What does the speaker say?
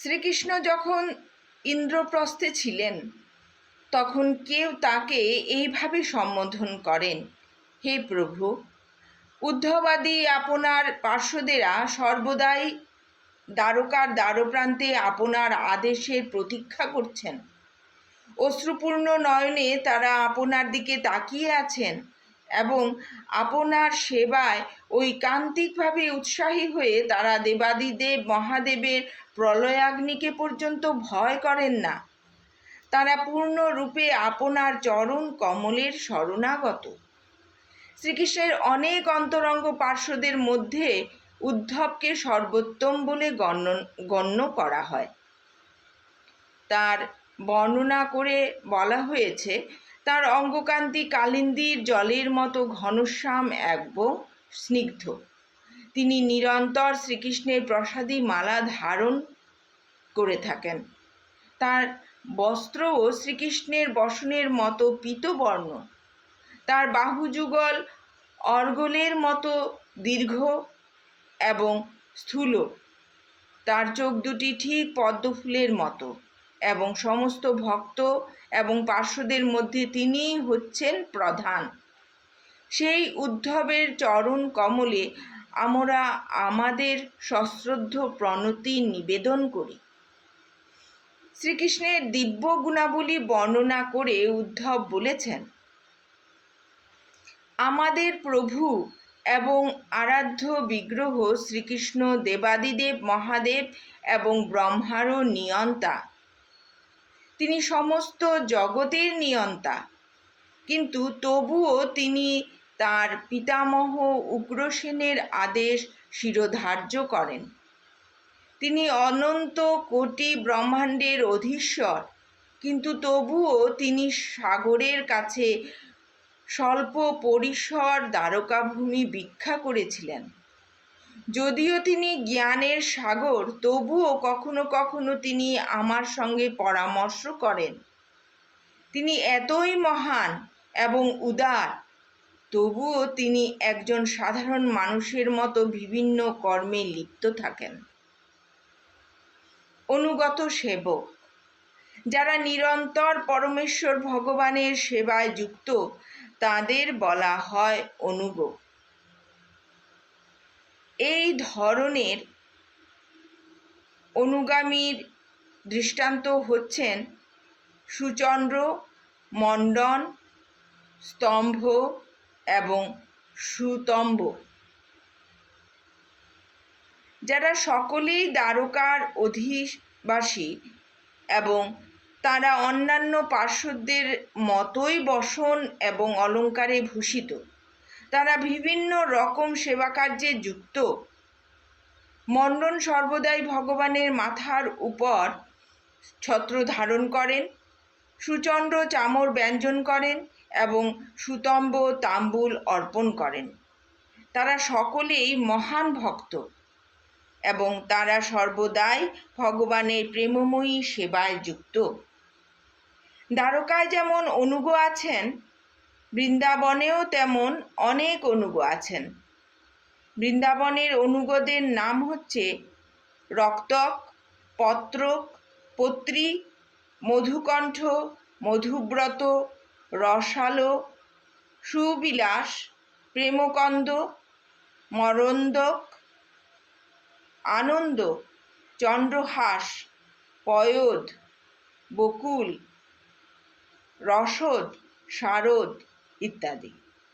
শ্রীকৃষ্ণ যখন ইন্দ্রপ্রস্থে ছিলেন, তখন কেউ তাকে এইভাবে সম্বোধন করেন, হে প্রভু, উদ্ধবাদী আপনার পার্শ্বদেরা সর্বদাই দ্বারকার দ্বারপ্রান্তে আপনার আদেশের প্রতীক্ষা করছেন। অশ্রুপূর্ণ নয়নে তারা আপনার দিকে তাকিয়ে আছেন। এবং আপনার সেবায় ঐকান্তিকভাবে উৎসাহী হয়ে তারা দেবাদিদেব মহাদেবের প্রলয়াগ্নিকে পর্যন্ত ভয় করেন না। তারা পূর্ণরূপে আপনার চরণ কমলের শরণাগত। শ্রীকৃষ্ণের অনেক অন্তরঙ্গ পার্শ্বদের মধ্যে উদ্ধবকে সর্বোত্তম বলে গণ্য গণ্য করা হয়। তার বর্ণনা করে বলা হয়েছে তার অঙ্গকান্তি কালিন্দির জলের মতো ঘনশ্যাম এবং স্নিগ্ধ। তিনি নিরন্তর শ্রীকৃষ্ণের প্রসাদী মালা ধারণ করে থাকেন। তার বস্ত্রও শ্রীকৃষ্ণের বসনের মতো পীতবর্ণ। তার বাহুযুগল অর্গলের মতো দীর্ঘ এবং স্থূল। তার চোখ দুটি ঠিক পদ্মফুলের মতো। এবং সমস্ত ভক্ত এবং পার্শ্বদের মধ্যে তিনিই হচ্ছেন প্রধান। সেই উদ্ধবের চরণ কমলে আমরা আমাদের সশ্রদ্ধ প্রণতি নিবেদন করি। শ্রীকৃষ্ণের দিব্য গুণাবলী বর্ণনা করে উদ্ধব বলেছেন, আমাদের প্রভু এবং আরাধ্য বিগ্রহ শ্রীকৃষ্ণ দেবাদিদেব মহাদেব এবং ব্রহ্মারও নিয়ন্তা। তিনি সমস্ত জগতের নিয়ন্তা। কিন্তু তবুও তিনি তার পিতামহ উগ্রসেনের আদেশ শিরোধার্য করেন। তিনি অনন্ত কোটি ব্রহ্মাণ্ডের অধীশ্বর, কিন্তু তবুও তিনি সাগরের কাছে স্বল্প পরিসর দ্বারকাভূমি ভিক্ষা করেছিলেন। যদিও তিনি জ্ঞানের সাগর, তবুও কখনো কখনো তিনি আমার সঙ্গে পরামর্শ করেন। তিনি এতই মহান এবং উদার, তবুও তিনি একজন সাধারণ মানুষের মতো বিভিন্ন কর্মে লিপ্ত থাকেন। অনুগত সেবক, যারা নিরন্তর পরমেশ্বর ভগবানের সেবায় যুক্ত, তাদের বলা হয় অনুগ এই ধরনের অনুগামীর দৃষ্টান্ত হচ্ছেন সুচন্দ্র মণ্ডন, স্তম্ভ এবং সুতম্ভ যারা সকলেই দ্বারকার অধিবাসী এবং তারা অন্যান্য পার্শ্বদের মতোই বসন এবং অলঙ্কারে ভূষিত। তারা বিভিন্ন রকম সেবা কার্যে যুক্ত। মণ্ডন সর্বদাই ভগবানের মাথার উপর ছত্র ধারণ করেন, সুচন্দ্র চামর ব্যঞ্জন করেন এবং সুতম্ব তাম্বুল অর্পণ করেন। তারা সকলেই মহান ভক্ত এবং তারা সর্বদাই ভগবানের প্রেমময়ী সেবায় যুক্ত। দ্বারকায় যেমন অনুগ আছেন বৃন্দাবনেও তেমন অনেক অনুগ আছেন। বৃন্দাবনের অনুগদের নাম হচ্ছে রক্তক, পত্রক, পত্রী, মধুকণ্ঠ, মধুব্রত, রসালো, সুবিলাস, প্রেমকন্দ, মরন্দক, আনন্দ, চন্দ্রহাস পয়োধ বকুল, রসদ শারদ ইত্যাদি।